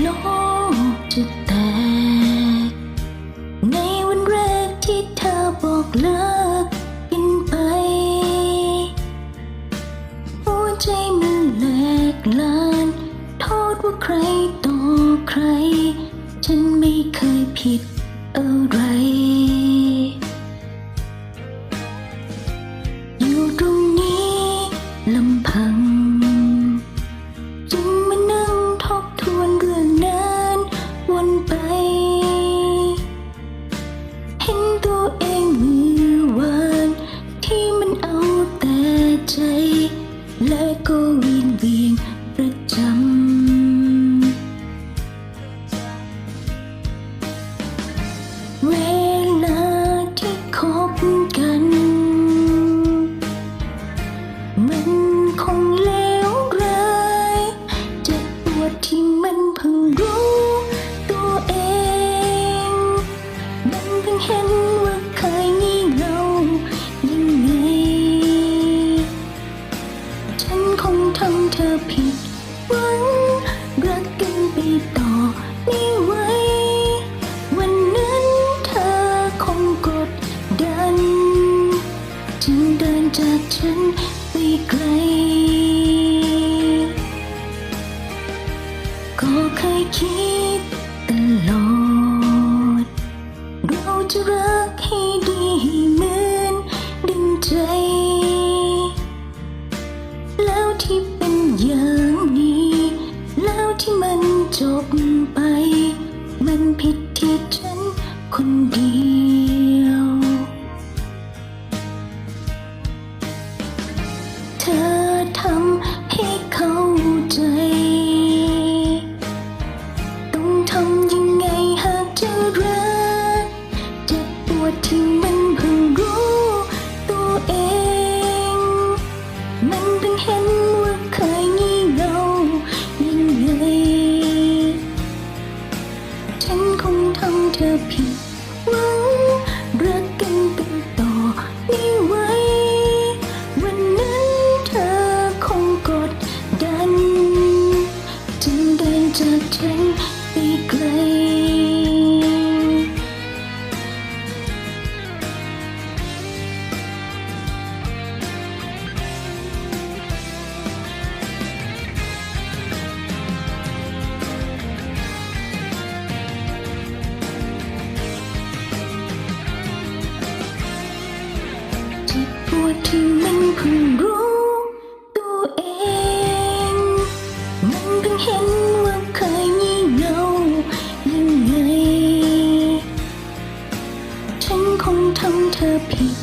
โลกจะแตก ในวันแรกที่เธอบอกเลิกกันไป หัวใจมันแหลกลาน โทษว่าใครต่อใคร ฉันไม่เคยผิดอะไรอยู่ตรงนี้ลำพัง จึงเดินจากฉันไปไกล ก็เคยคิดตลอด เราจะรักให้ดีให้เหมือนดังใจ แล้วที่เป็นอย่างนี้ แล้วที่มันจบ วดที่มันเพิ่งรู้ตัวเอง มันเพิ่งเห็นว่าเคยงี่เง่ายังไงฉันคงทำเธอผิดหวังรักกันไปต่อไม่ไหววันนั้นเธอคงกดดันจึงเดินจากฉัน จ็บปวดที่มันเพิ่งรู้ตัวเอง มันเพิ่งเห็นว่าเคยงี่เงายังไง ฉันคงทำเธอผิด